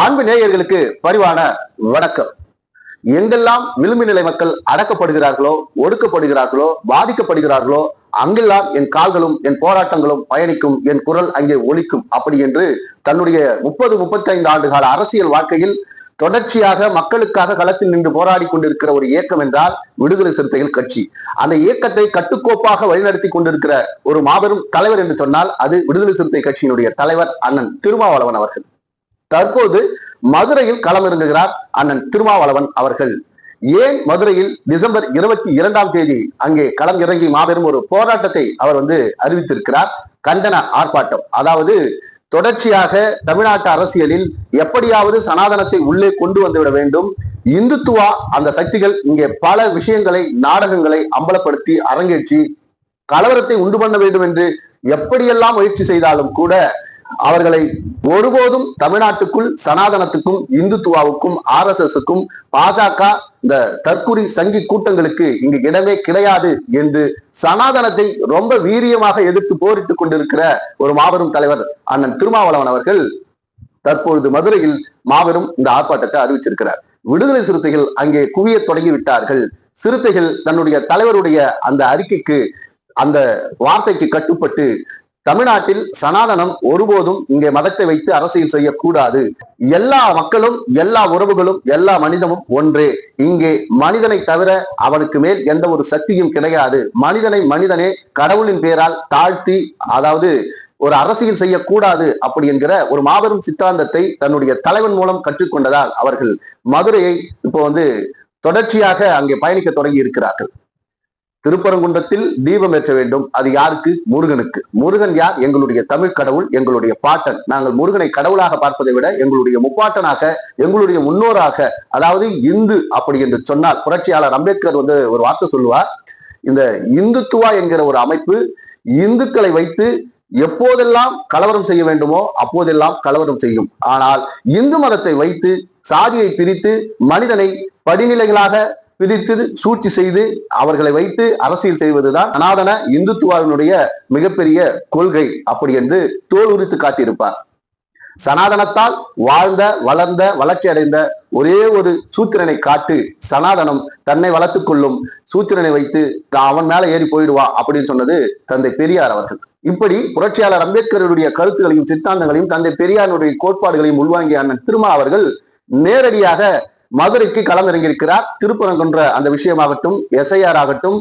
அன்பு நேயர்களுக்கு பரிவான வணக்கம். எங்கெல்லாம் விளிம்பு நிலை மக்கள் அடக்கப்படுகிறார்களோ ஒடுக்கப்படுகிறார்களோ பாதிக்கப்படுகிறார்களோ அங்கெல்லாம் என் கால்களும் என் போராட்டங்களும் பயணிக்கும் என் குரல் அங்கே ஒழிக்கும் அப்படி என்று தன்னுடைய முப்பது முப்பத்தைந்து ஆண்டு கால அரசியல் வாழ்க்கையில் தொடர்ச்சியாக மக்களுக்காக களத்தில் நின்று போராடி கொண்டிருக்கிற ஒரு இயக்கம் என்றால் விடுதலை சிறுத்தைகள் கட்சி. அந்த இயக்கத்தை கட்டுக்கோப்பாக வழிநடத்தி கொண்டிருக்கிற ஒரு மாபெரும் தலைவர் என்று சொன்னால் அது விடுதலை சிறுத்தை கட்சியினுடைய தலைவர் அண்ணன் திருமாவளவன் அவர்கள். தற்போது மதுரையில் களமிறங்குகிறார் அண்ணன் திருமாவளவன் அவர்கள். ஏன் மதுரையில் டிசம்பர் இருபத்தி இரண்டாம் தேதி அங்கே களம் இறங்கி மாபெரும் ஒரு போராட்டத்தை அவர் வந்து அறிவித்திருக்கிறார்? கண்டன ஆர்ப்பாட்டம். அதாவது தொடர்ச்சியாக தமிழ்நாட்டு அரசியலில் எப்படியாவது சனாதனத்தை உள்ளே கொண்டு வந்துவிட வேண்டும். இந்துத்துவா அந்த சக்திகள் இங்கே பல விஷயங்களை நாடகங்களை அம்பலப்படுத்தி அரங்கேற்றி கலவரத்தை உண்டு பண்ண வேண்டும் என்று எப்படியெல்லாம் முயற்சி செய்தாலும் கூட அவர்களை ஒருபோதும் தமிழ்நாட்டுக்குள் சனாதனத்துக்கும் இந்துத்துவாவுக்கும் ஆர் எஸ் எஸ்க்கும் பாஜக இந்த தற்குறி சங்கி கூட்டங்களுக்கு இங்கு இடமே கிடையாது என்று சனாதனத்தை ரொம்ப வீரியமாக எதிர்த்து போரிட்டுக் கொண்டிருக்கிற ஒரு மாபெரும் தலைவர் அண்ணன் திருமாவளவன் அவர்கள் தற்பொழுது மதுரையில் மாபெரும் இந்த ஆர்ப்பாட்டத்தை அறிவிச்சிருக்கிறார். விடுதலை சிறுத்தைகள் அங்கே குவிய தொடங்கி விட்டார்கள் சிறுத்தைகள் தன்னுடைய தலைவருடைய அந்த அறிக்கைக்கு அந்த வார்த்தைக்கு கட்டுப்பட்டு தமிழ்நாட்டில் சனாதனம் ஒருபோதும் இங்கே மதத்தை வைத்து அரசியல் செய்யக்கூடாது. எல்லா மக்களும் எல்லா உறவுகளும் எல்லா மனிதமும் ஒன்றே. இங்கே மனிதனை தவிர அவனுக்கு மேல் எந்த ஒரு சக்தியும் கிடையாது. மனிதனை மனிதனே கடவுளின் பெயரால் தாழ்த்தி அதாவது ஒரு அரசியல் செய்யக்கூடாது அப்படி என்கிற ஒரு மாபெரும் சித்தாந்தத்தை தன்னுடைய தலைவன் மூலம் கற்றுக்கொண்டதால் அவர்கள் மதுரையை இப்போ வந்து தொடர்ச்சியாக அங்கே பயணிக்க தொடங்கி இருக்கிறார்கள். திருப்பரங்குன்றத்தில் தீபம் ஏற்ற வேண்டும். அது யாருக்கு? முருகனுக்கு. முருகன் யார்? எங்களுடைய தமிழ் கடவுள் எங்களுடைய பாட்டன். நாங்கள் முருகனை கடவுளாக பார்ப்பதை விட எங்களுடைய முப்பாட்டனாக எங்களுடைய முன்னோராக அதாவது இந்து அப்படி என்று சொன்னால் புரட்சியாளர் அம்பேத்கர் வந்து ஒரு வார்த்தை சொல்லுவார். இந்த இந்துத்துவா என்கிற ஒரு அமைப்பு இந்துக்களை வைத்து எப்போதெல்லாம் கலவரம் செய்ய வேண்டுமோ அப்போதெல்லாம் கலவரம் செய்யும். ஆனால் இந்து மதத்தை வைத்து சாதியை பிரித்து மனிதனை படிநிலைகளாக பிரித்து சூழ்ச்சி செய்து அவர்களை வைத்து அரசியல் செய்வதுதான் அநாதன இந்துத்துவாவினுடைய மிகப்பெரிய கொள்கை அப்படி என்று தோல் உரித்து காட்டியிருப்பார். சனாதனத்தால் வாழ்ந்த வளர்ந்த வளர்ச்சி அடைந்த ஒரே ஒரு சூத்திரனை காட்டு சனாதனம் தன்னை வளர்த்துக் கொள்ளும் சூத்திரனை வைத்து அவன் மேல ஏறி போயிடுவா அப்படின்னு சொன்னது தந்தை பெரியார் அவர்கள். இப்படி புரட்சியாளர் அம்பேத்கருடைய கருத்துகளையும் சித்தாந்தங்களையும் தந்தை பெரியாருடைய கோட்பாடுகளையும் உள்வாங்கிய அண்ணன் திருமா அவர்கள் நேரடியாக மதுரைக்கு களமிறங்கியிருக்கிறார். திருப்பரங்குன்ற அந்த விஷயமாகட்டும் எஸ்ஐஆர் ஆகட்டும்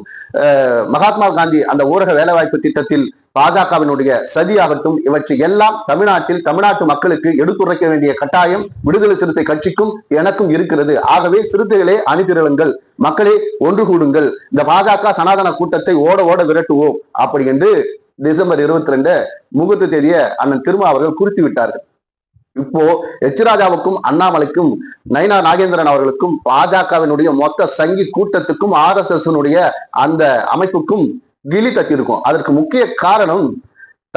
மகாத்மா காந்தி அந்த ஊரக வேலைவாய்ப்பு திட்டத்தில் பாஜகவினுடைய சதியாகட்டும் இவற்றை எல்லாம் தமிழ்நாட்டில் தமிழ்நாட்டு மக்களுக்கு எடுத்துரைக்க வேண்டிய கட்டாயம் விடுதலை சிறுத்தை கட்சிக்கும் எனக்கும் இருக்கிறது. ஆகவே சிறுத்தைகளே அணிதிரளுங்கள். மக்களே ஒன்று கூடுங்கள். இந்த பாஜக சனாதன கூட்டத்தை ஓட ஓட விரட்டுவோம். அப்படி என்று டிசம்பர் இருபத்தி ரெண்டு முகூர்த்த தேதியை அண்ணன் திருமா அவர்கள் குறித்து விட்டார்கள். இப்போ எச் ராஜாவுக்கும் அண்ணாமலைக்கும் நைனா நாகேந்திரன் அவர்களுக்கும் பாஜகவினுடைய மொத்த சங்கி கூட்டத்துக்கும் ஆர் எஸ் எஸ் அந்த அமைப்புக்கும் கிளி தட்டியிருக்கும். அதற்கு முக்கிய காரணம்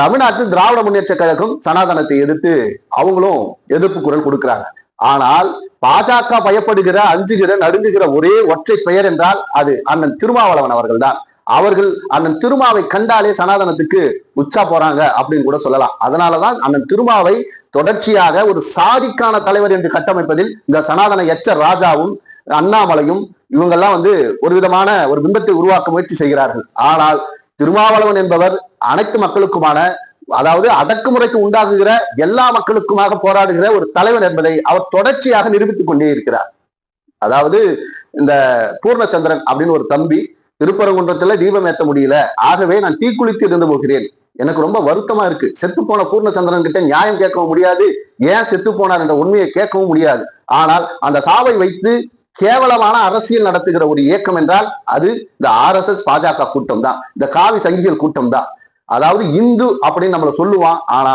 தமிழ்நாட்டில் திராவிட முன்னேற்ற கழகம் சனாதனத்தை எதிர்த்து அவங்களும் எதிர்ப்பு குரல் கொடுக்கிறாங்க. ஆனால் பாஜக பயப்படுகிற அஞ்சுகிற நடுங்குகிற ஒரே ஒற்றை பெயர் என்றால் அது அண்ணன் திருமாவளவன் அவர்கள் தான் அவர்கள் அண்ணன் திருமாவை கண்டாலே சனாதனத்துக்கு உச்சா போறாங்க அப்படின்னு கூட சொல்லலாம். அதனாலதான் அண்ணன் திருமாவை தொடர்ச்சியாக ஒரு சாதிக்கான தலைவர் என்று கட்டமைப்பதில் இந்த சனாதன எச்ச ராஜாவும் அண்ணாமலையும் இவங்கெல்லாம் வந்து ஒரு விதமான ஒரு பிம்பத்தை உருவாக்க முயற்சி செய்கிறார்கள். ஆனால் திருமாவளவன் என்பவர் அனைத்து மக்களுக்குமான அதாவது அடக்குமுறைக்கு உண்டாகுகிற எல்லா மக்களுக்குமாக போராடுகிற ஒரு தலைவர் என்பதை அவர் தொடர்ச்சியாக நிரூபித்துக் கொண்டே இருக்கிறார். அதாவது இந்த பூர்ணச்சந்திரன் அப்படின்னு ஒரு தம்பி திருப்பரங்குன்றத்துல தீபம் ஏற்ற முடியல. ஆகவே நான் தீக்குளித்து இருந்து போகிறேன். எனக்கு ரொம்ப வருத்தமா இருக்கு. செத்து போன பூர்ணச்சந்திரன் கிட்ட நியாயம் கேட்கவும் முடியாது. ஏன் செத்து போனார் என்ற உண்மையை கேட்கவும் முடியாது. ஆனால் அந்த சாவை வைத்து கேவலமான அரசியல் நடத்துகிற ஒரு இயக்கம் என்றால் அது இந்த ஆர் எஸ் எஸ் பாஜக கூட்டம் தான். இந்த காவி சங்கிகள் கூட்டம் தான். அதாவது இந்து அப்படின்னு நம்மளை சொல்லுவான். ஆனா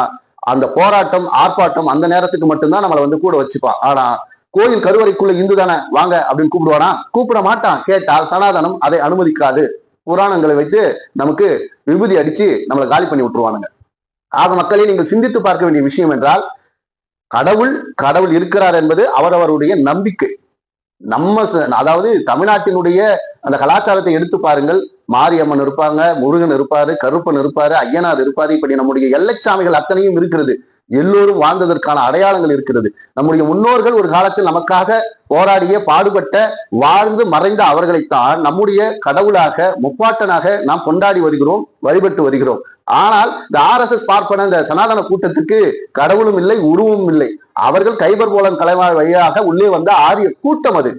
அந்த போராட்டம் ஆர்ப்பாட்டம் அந்த நேரத்துக்கு மட்டும்தான் நம்மளை வந்து கூட வச்சுப்பான். ஆனா கோயில் கருவறைக்குள்ள இந்து தானே வாங்க அப்படின்னு கூப்பிடுவானா? கூப்பிட மாட்டான். கேட்டால் சனாதனம் அதை அனுமதிக்காது. புராணங்களை வைத்து நமக்கு விபூதி அடிச்சு நம்மளை காலி பண்ணி விட்டுருவானுங்க. ஆக மக்களை நீங்கள் சிந்தித்து பார்க்க வேண்டிய விஷயம் என்றால் கடவுள் கடவுள் இருக்கிறார் என்பது அவரவருடைய நம்பிக்கை. நம்ம அதாவது தமிழ்நாட்டினுடைய அந்த கலாச்சாரத்தை எடுத்து பாருங்கள். மாரியம்மன் இருப்பாங்க முருகன் இருப்பாரு கருப்பன் இருப்பாரு ஐயனார் இருப்பாரு. இப்படி நம்முடைய எல்லைச்சாமிகள் அத்தனையும் இருக்கிறது. எல்லோரும் வாழ்ந்ததற்கான அடையாளங்கள் இருக்கிறது. நம்முடைய முன்னோர்கள் ஒரு காலத்தில் நமக்காக போராடிய பாடுபட்ட வாழ்ந்து மறைந்த அவர்களைத்தான் நம்முடைய கடவுளாக முப்பாட்டனாக நாம் கொண்டாடி வருகிறோம் வழிபட்டு வருகிறோம். ஆனால் இந்த ஆர் எஸ் எஸ் பார்ப்பன இந்த சனாதன கூட்டத்துக்கு கடவுளும் இல்லை உருவமும் இல்லை. அவர்கள் கைபர் போலன் கலைவாழ் வழியாக உள்ளே வந்த ஆரிய கூட்டம் அது.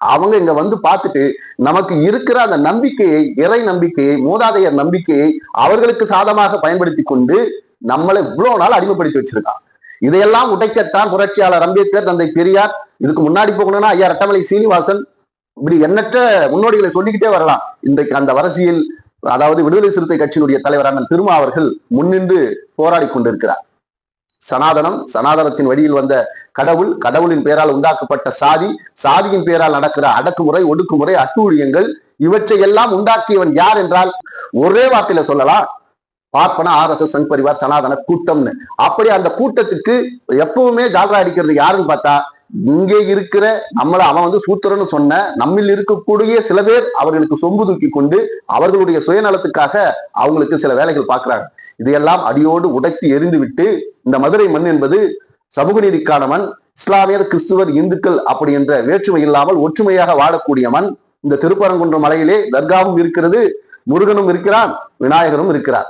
அவங்க இங்க வந்து பார்த்துட்டு நமக்கு இருக்கிற அந்த நம்பிக்கையை இறை நம்பிக்கையை மூதாதையர் நம்பிக்கையை அவர்களுக்கு சாதமாக பயன்படுத்தி கொண்டு நம்மளை இவ்வளவு நாள் அடிமைப்படுத்தி வச்சிருக்கான். இதையெல்லாம் உடைக்கத்தான் புரட்சியாளர் அம்பேத்கர் தந்தை பெரியார் இதுக்கு முன்னாடி போகணும்னா ஐயா ரட்டமலை சீனிவாசன் இப்படி எண்ணற்ற முன்னோடிகளை சொல்லிக்கிட்டே வரலாம். இன்றைக்கு அந்த அரசியல் அதாவது விடுதலை சிறுத்தை கட்சியினுடைய தலைவர் அண்ணன் திருமா அவர்கள் முன்னின்று போராடி கொண்டிருக்கிறார். சனாதனம் சனாதனத்தின் வழியில் வந்த கடவுள் கடவுளின் பெயரால் உண்டாக்கப்பட்ட சாதி சாதியின் பெயரால் நடக்கிற அடக்குமுறை ஒடுக்குமுறை அட்டூழியங்கள் இவற்றை எல்லாம் உண்டாக்கியவன் யார் என்றால் ஒரே வார்த்தையில சொல்லலாம் பார்ப்பன ஆர்எஸ்எஸ் சங் பரிவார் சனாதன கூட்டம்னு. அப்படி அந்த கூட்டத்துக்கு எப்பவுமே ஜால்ரா அடிக்கிறது யாருன்னு பார்த்தா இங்கே இருக்கிற நம்மளை அவன் வந்து சூத்திரன்னு சொன்ன நம்மில் இருக்கக்கூடிய சில பேர் அவர்களுக்கு சொம்பு தூக்கி கொண்டு அவர்களுடைய சுயநலத்துக்காக அவங்களுக்கு சில வேலைகள் பார்க்கிறாங்க. இதையெல்லாம் அடியோடு உடைத்து எரிந்துவிட்டு இந்த மதுரை மண் என்பது சமூக நீதிக்கான மண் இஸ்லாமியர் கிறிஸ்துவர் இந்துக்கள் அப்படி என்ற வேற்றுமை இல்லாமல் ஒற்றுமையாக வாழக்கூடிய மண் இந்த திருப்பரங்குன்றம் மலையிலே தர்காவும் இருக்கிறது முருகனும் இருக்கிறான் விநாயகரும் இருக்கிறார்.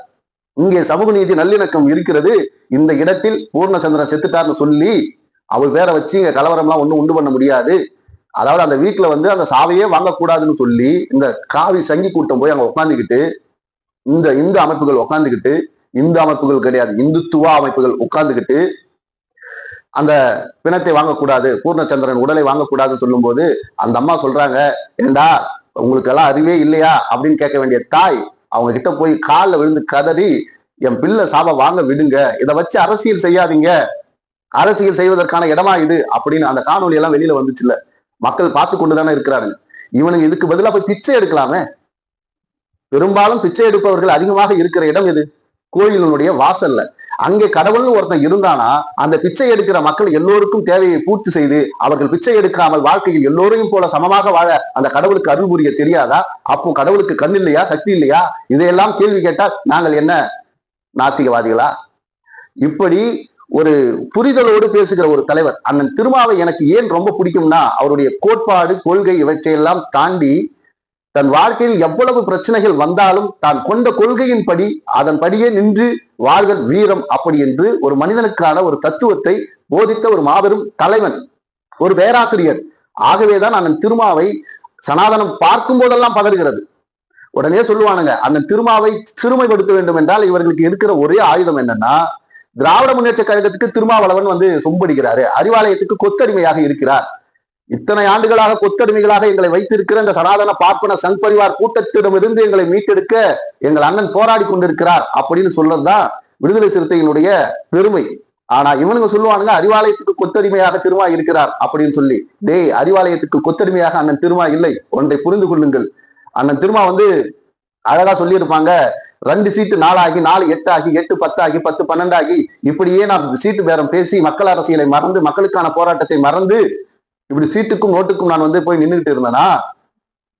இங்கே சமூக நீதி நல்லிணக்கம் இருக்கிறது. இந்த இடத்தில் பூர்ணச்சந்திரன் செத்துட்டார்னு சொல்லி அவர் பேரை வச்சு இங்க கலவரம்லாம் ஒன்றும் உண்டு பண்ண முடியாது. அதாவது அந்த வீட்டுல வந்து அந்த சாவையே வாங்கக்கூடாதுன்னு சொல்லி இந்த காவி சங்கி கூட்டம் போய் அங்க உட்காந்துக்கிட்டு இந்த இந்து அமைப்புகள் உட்காந்துக்கிட்டு இந்து அமைப்புகள் கிடையாது இந்துத்துவ அமைப்புகள் உட்காந்துக்கிட்டு அந்த பிணத்தை வாங்கக்கூடாது பூர்ணச்சந்திரன் உடலை வாங்கக்கூடாதுன்னு சொல்லும்போது அந்த அம்மா சொல்றாங்க ஏண்டா உங்களுக்கு எல்லாம் அறிவே இல்லையா? அப்படின்னு கேட்க வேண்டிய தாய் அவங்க கிட்ட போய் காலில் விழுந்து கதறி என் பிள்ளை சாப வாங்க விடுங்க. இதை வச்சு அரசியல் செய்யாதீங்க. அரசியல் செய்வதற்கான இடமா இது? அப்படின்னு அந்த காணொலி எல்லாம் வெளியில வந்துச்சுல்ல மக்கள் பார்த்து கொண்டு தானே இருக்கிறாருங்க இவனுங்க இதுக்கு பதிலாக போய் பிச்சை எடுக்கலாமே? பெரும்பாலும் பிச்சை எடுப்பவர்கள் அதிகமாக இருக்கிற இடம் எது? கோயிலினுடைய வாசல்ல. அங்கே கடவுள்னு ஒருத்தன் இருந்தானா அந்த பிச்சை எடுக்கிற மக்கள் எல்லோருக்கும் தேவையை பூர்த்தி செய்து அவர்கள் பிச்சை எடுக்காமல் வாழ்க்கையில் எல்லோரையும் போல சமமாக வாழ அந்த கடவுளுக்கு அருள் புரிய தெரியாதா? அப்போ கடவுளுக்கு கண் இல்லையா? சக்தி இல்லையா? இதையெல்லாம் கேள்வி கேட்டால் நாங்கள் என்ன? நாத்திகவாதிகளா? இப்படி ஒரு புரிதலோடு பேசுகிற ஒரு தலைவர் அண்ணன் திருமாவை எனக்கு ஏன் ரொம்ப பிடிக்கும்னா அவருடைய கோட்பாடு கொள்கை இவற்றையெல்லாம் தாண்டி தன் வாழ்க்கையில் எவ்வளவு பிரச்சனைகள் வந்தாலும் தான் கொண்ட கொள்கையின்படி அதன்படியே நின்று வாழ்கள் வீரம் அப்படி என்று ஒரு மனிதனுக்கான ஒரு தத்துவத்தை போதித்த ஒரு மாபெரும் தலைவன் ஒரு பேராசிரியர். ஆகவேதான் அண்ணன் திருமாவை சனாதனம் பார்க்கும் போதெல்லாம் பதறுகிறது. உடனே சொல்லுவானுங்க அண்ணன் திருமாவை சிறுமைப்படுத்த வேண்டும் என்றால் இவர்களுக்கு இருக்கிற ஒரே ஆயுதம் என்னன்னா திராவிட முன்னேற்ற கழகத்துக்கு திருமாவளவன் வந்து சொம்படிக்கிறாரு. அறிவாலயத்துக்கு கொத்தடிமையாக இருக்கிறார். இத்தனை ஆண்டுகளாக கொத்தடிமைகளாக எங்களை வைத்திருக்கிற இந்த சனாதன பார்ப்பன சங் பரிவார் கூட்டத்திடமிருந்து எங்களை மீட்டெடுக்க எங்கள் அண்ணன் போராடி கொண்டிருக்கிறார் அப்படின்னு சொல்றதுதான் விடுதலை சிறுத்தையினுடைய பெருமை. ஆனா இவனுங்க சொல்லுவானுங்க அறிவாலயத்துக்கு கொத்தடிமையாக திருமா இருக்கிறார் அப்படின்னு சொல்லி. டேய் அறிவாலயத்துக்கு கொத்தடிமையாக அண்ணன் திருமா இல்லை. ஒன்றை புரிந்து கொள்ளுங்கள். அண்ணன் திருமா வந்து அழகா சொல்லியிருப்பாங்க ரெண்டு சீட்டு நாலாகி நாலு எட்டு ஆகி எட்டு பத்தாகி பத்து பன்னெண்டாகி இப்படியே நான் சீட்டு பேரம் பேசி மக்கள் அரசியலை மறந்து மக்களுக்கான போராட்டத்தை மறந்து இப்படி சீட்டுக்கும் நோட்டுக்கும் நான் வந்து போய் நின்றுகிட்டு இருந்தேனா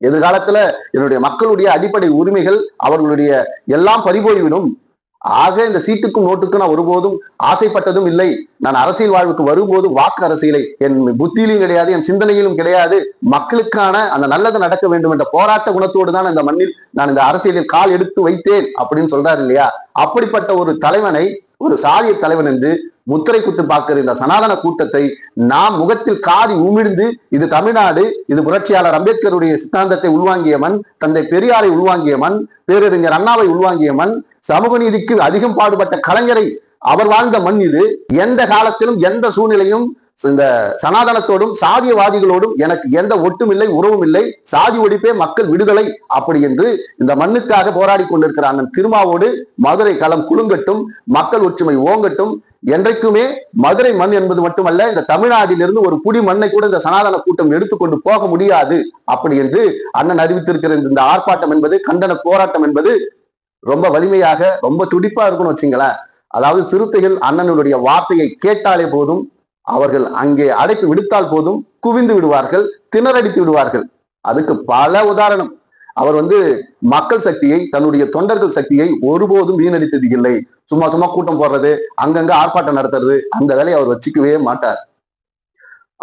எதிர்காலத்துல என்னுடைய மக்களுடைய அடிப்படை உரிமைகள் அவர்களுடைய எல்லாம் பறிபோய்விடும். ஆக இந்த சீட்டுக்கும் நோட்டுக்கும் நான் ஒருபோதும் ஆசைப்பட்டதும் இல்லை. நான் அரசியல் வாழ்வுக்கு வரும்போது வாக்கு அரசியலை என் புத்தியிலும் கிடையாது என் சிந்தனையிலும் கிடையாது. மக்களுக்கான அந்த நல்லது நடக்க வேண்டும் என்ற போராட்ட குணத்தோடு தான் இந்த மண்ணில் நான் இந்த அரசியலில் கால் எடுத்து வைத்தேன் அப்படின்னு சொல்றாரு இல்லையா? அப்படிப்பட்ட ஒரு தலைவனை ஒரு சாதிய தலைவன் என்று முத்திரை குத்து பார்க்கிற இந்த சனாதன கூட்டத்தை நாம் முகத்தில் காதி உமிழ்ந்து இது தமிழ்நாடு இது புரட்சியாளர் அம்பேத்கருடைய சித்தாந்தத்தை உள்வாங்கிய மண் தந்தை பெரியாரை உள்வாங்கிய மண் பேரறிஞர் அண்ணாவை உள்வாங்கிய மண் சமூக நீதிக்கு அதிகம் பாடுபட்ட கலைஞரை அவர் வாழ்ந்த மண் இது. எந்த காலத்திலும் எந்த சூழ்நிலையும் இந்த சனாதனத்தோடும் சாதியவாதிகளோடும் எனக்கு எந்த ஒட்டும் இல்லை உறவும் இல்லை சாதி ஒழிப்பே மக்கள் விடுதலை அப்படி என்று இந்த மண்ணுக்காக போராடி கொண்டிருக்கிற அண்ணன் திருமாவோடு மதுரை களம் குலுங்கட்டும் மக்கள் ஒற்றுமை ஓங்கட்டும். என்றைக்குமே மதுரை மண் என்பது மட்டுமல்ல இந்த தமிழ்நாட்டிலிருந்து ஒரு குடி மண்ணை கூட இந்த சனாதன கூட்டம் எடுத்துக்கொண்டு போக முடியாது. அப்படி என்று அண்ணன் அறிவித்திருக்கிற இந்த ஆர்ப்பாட்டம் என்பது கண்டன போராட்டம் என்பது ரொம்ப வலிமையாக ரொம்ப துடிப்பா இருக்கும்னு வச்சுங்களேன். அதாவது சிறுத்தைகள் அண்ணனுடைய வார்த்தையை கேட்டாலே போதும் அவர்கள் அங்கே அடைப்பு விடுத்தால் போதும் குவிந்து விடுவார்கள் திணறடித்து விடுவார்கள். அதுக்கு பல உதாரணம். அவர் வந்து மக்கள் சக்தியை தன்னுடைய தொண்டர்கள் சக்தியை ஒருபோதும் வீணடித்தது இல்லை சும்மா சும்மா கூட்டம் போடுறது அங்கங்க ஆர்ப்பாட்டம் நடத்துறது அந்த வேலையை அவர் வச்சுக்கவே மாட்டார்.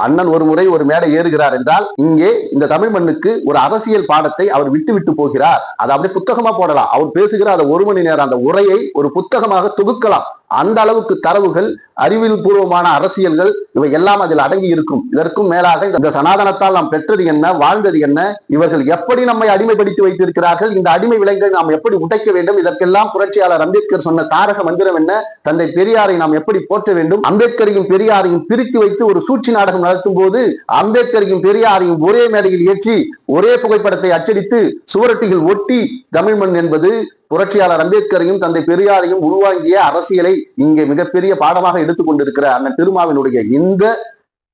அண்ணன் ஒரு முறை ஒரு மேடை ஏறுகிறார் என்றால் இங்கே இந்த தமிழ் மண்ணுக்கு ஒரு அரசியல் பாடத்தை அவர் விட்டு விட்டு போகிறார். அதை அப்படியே புத்தகமா போடலாம். அவர் பேசுகிற அந்த ஒரு மணி நேரம் அந்த உரையை ஒரு புத்தகமாக தொகுக்கலாம். அந்த அளவுக்கு தரவுகள் அறிவியல் பூர்வமான அரசியல்கள் இவை எல்லாம் அதில் அடங்கி இருக்கும் இதற்கும் மேலாக இந்த சனாதனத்தால் நாம் பெற்றது என்ன வாழ்ந்தது என்ன இவர்கள் எப்படி நம்மை அடிமைப்படுத்தி வைத்திருக்கிறார்கள் இந்த அடிமை விலங்கை நாம் எப்படி உடைக்க வேண்டும் இதற்கெல்லாம் புரட்சியாளர் அம்பேத்கர் சொன்ன தாரக மந்திரம் என்ன தந்தை பெரியாரை நாம் எப்படி போற்ற வேண்டும் அம்பேத்கரையும் பெரியாரையும் பிரித்து வைத்து ஒரு சூழ்ச்சி நாடகம் நடத்தும் போது அம்பேத்கரையும் பெரியாரையும் ஒரே மேடையில் ஏற்றி ஒரே புகைப்படத்தை அச்சடித்து சுவரட்டிகள் ஒட்டி தமிழ் மண் என்பது புரட்சியாளர் அம்பேத்கரையும் தந்தை பெரியாரையும் உருவாங்கிய அரசியலை இங்கே மிகப்பெரிய பாடமாக எடுத்துக்கொண்டிருக்கிற அண்ணன் திருமாவினுடைய இந்த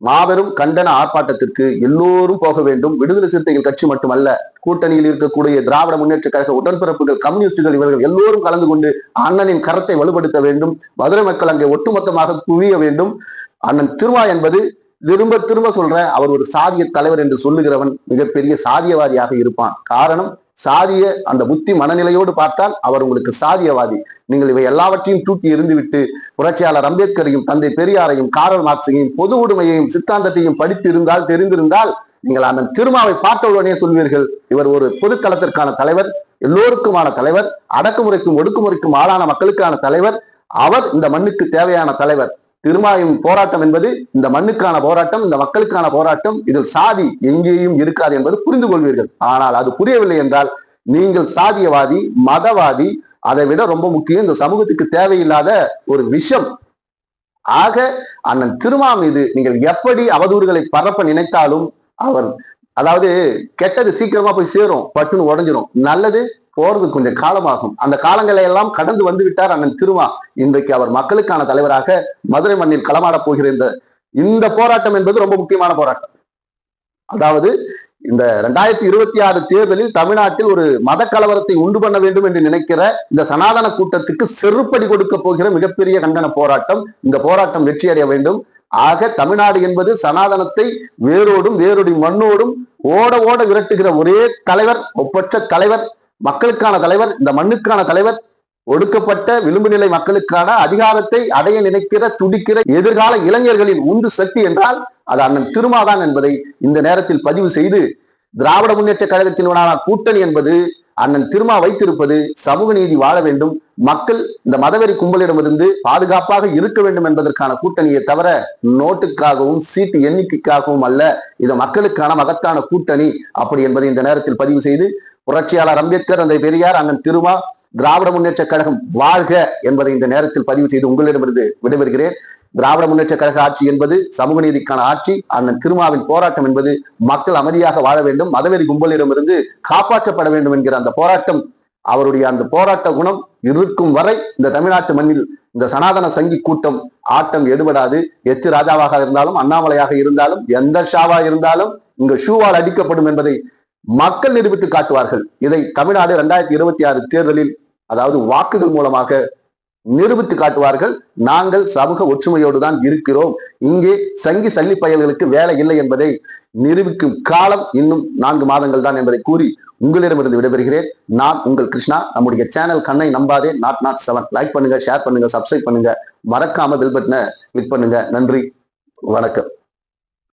மாபெரும் கண்டன ஆர்ப்பாட்டத்திற்கு எல்லோரும் போக வேண்டும். விடுதலை சிறுத்தைகள் கட்சி மட்டுமல்ல கூட்டணியில் இருக்கக்கூடிய திராவிட முன்னேற்ற கழக உடன்பிறப்புகள் கம்யூனிஸ்டுகள் இவர்கள் எல்லோரும் கலந்து கொண்டு அண்ணனின் கரத்தை வலுப்படுத்த வேண்டும். மதுரை மக்கள் அங்கே ஒட்டுமொத்தமாக குவிய வேண்டும். அண்ணன் திருமா என்பது திரும்ப திரும்ப சொல்ற அவர் ஒரு சாதிய தலைவர் என்று சொல்லுகிறவன் மிகப்பெரிய சாதியவாதியாக இருப்பான். காரணம் சாதிய அந்த புத்தி மனநிலையோடு பார்த்தால் அவர் உங்களுக்கு சாதியவாதி. நீங்கள் இவை எல்லாவற்றையும் தூக்கி எறிந்துவிட்டு புரட்சியாளர் அம்பேத்கரையும் தந்தை பெரியாரையும் காரல் மார்க்சையும் பொது உடைமையையும் சித்தாந்தத்தையும் படித்து இருந்தால் தெரிந்திருந்தால் நீங்கள் அந்த திருமாவை பார்த்தவுடனே சொல்வீர்கள் இவர் ஒரு பொதுக்களத்திற்கான தலைவர் எல்லோருக்குமான தலைவர் அடக்குமுறைக்கும் ஒடுக்குமுறைக்கும் ஆளான மக்களுக்கான தலைவர் அவர் இந்த மண்ணுக்கு தேவையான தலைவர். திருமாயும் போராட்டம் என்பது இந்த மண்ணுக்கான போராட்டம் இந்த மக்களுக்கான போராட்டம் இதில் சாதி எங்கேயும் இருக்காது என்பது புரிந்து கொள்வீர்கள். ஆனால் அது புரியவில்லை என்றால் நீங்கள் சாதியவாதி மதவாதி அதை விட ரொம்ப முக்கியம் இந்த சமூகத்துக்கு தேவையில்லாத ஒரு விஷம். ஆக அண்ணன் திருமா மீது நீங்கள் எப்படி அவதூறுகளை பரப்ப நினைத்தாலும் அவர் அதாவது கெட்டது சீக்கிரமா போய் சேரும் பட்டுன்னு உடஞ்சிரும். நல்லது போறது கொஞ்சம் காலமாகும். அந்த காலங்களை எல்லாம் கடந்து வந்து விட்டார் அண்ணன் திருமா. இன்றைக்கு அவர் மக்களுக்கான தலைவராக மதுரை மண்ணில் களமாடப் போகிற இந்த இந்த போராட்டம் என்பது ரொம்ப முக்கியமான போராட்டம். அதாவது இந்த ரெண்டாயிரத்தி இருபத்தி ஆறு தேர்தலில் தமிழ்நாட்டில் ஒரு மத கலவரத்தை உண்டு பண்ண வேண்டும் என்று நினைக்கிற இந்த சனாதன கூட்டத்துக்கு செருப்படி கொடுக்க போகிற மிகப்பெரிய கண்டன போராட்டம். இந்த போராட்டம் வெற்றியடைய வேண்டும். ஆக தமிழ்நாடு என்பது சனாதனத்தை வேரோடும் வேரோடி மண்ணோடும் ஓட ஓட விரட்டுகிற ஒரே தலைவர் ஒப்பற்ற தலைவர். மக்களுக்கான தலைவர் இந்த மண்ணுக்கான தலைவர் ஒடுக்கப்பட்ட விளிம்பு நிலை மக்களுக்கான அதிகாரத்தை அடைய நினைக்கிற துடிக்கிற எதிர்கால இளைஞர்களின் உந்து சக்தி என்றால் அது அண்ணன் திருமாதான் என்பதை இந்த நேரத்தில் பதிவு செய்து திராவிட முன்னேற்ற கழகத்தினுடான கூட்டணி என்பது அண்ணன் திருமா வைத்திருப்பது சமூக நீதி வாழ வேண்டும். மக்கள் இந்த மதவெறி கும்பலிடமிருந்து பாதுகாப்பாக இருக்க வேண்டும் என்பதற்கான கூட்டணியை தவிர நோட்டுக்காகவும் சீட்டு எண்ணிக்கைக்காகவும் அல்ல. இது மக்களுக்கான மகத்தான கூட்டணி. அப்படி என்பதை இந்த நேரத்தில் பதிவு செய்து புரட்சியாளர் அம்பேத்கர் அந்த பெரியார் அண்ணன் திருமா திராவிட முன்னேற்ற கழகம் வாழ்க என்பதை இந்த நேரத்தில் பதிவு செய்து உங்களிடமிருந்து விடைபெறுகிறேன். திராவிட முன்னேற்ற கழக ஆட்சி என்பது சமூக நீதிக்கான ஆட்சி அண்ணன் திருமாவின் போராட்டம் என்பது மக்கள் அமைதியாக வாழ வேண்டும் மதவெறி கும்பலிடமிருந்து காப்பாற்றப்பட வேண்டும் என்கிற அந்த போராட்டம் அவருடைய அந்த போராட்ட குணம் இருக்கும் வரை இந்த தமிழ்நாட்டு மண்ணில் இந்த சனாதன சங்கி கூட்டம் ஆட்டம் எடுபடாது. எச்சு ராஜாவாக இருந்தாலும் அண்ணாமலையாக இருந்தாலும் எந்த ஷாவா இருந்தாலும் இங்க ஷூவால் அடிக்கப்படும் என்பதை மக்கள் நிரூபித்து காட்டுவார்கள். இதை தமிழ்நாடு இரண்டாயிரத்தி இருபத்தி ஆறு தேர்தலில் அதாவது வாக்குகள் மூலமாக நிரூபித்து காட்டுவார்கள். நாங்கள் சமூக ஒற்றுமையோடு தான் இருக்கிறோம். இங்கே சங்கி சல்லி பயல்களுக்கு வேலை இல்லை என்பதை நிரூபிக்கும் காலம் இன்னும் நான்கு மாதங்கள் தான் என்பதை கூறி உங்களிடமிருந்து விடைபெறுகிறேன். நான் உங்கள் கிருஷ்ணா. நம்முடைய சேனல் கண்ணை நம்பாதே. நாட் நாட் செவன் லைக் பண்ணுங்க ஷேர் பண்ணுங்க சப்ஸ்கிரைப் பண்ணுங்க. மறக்காம பில் பட்டனை கிளிக் பண்ணுங்க. நன்றி. வணக்கம்.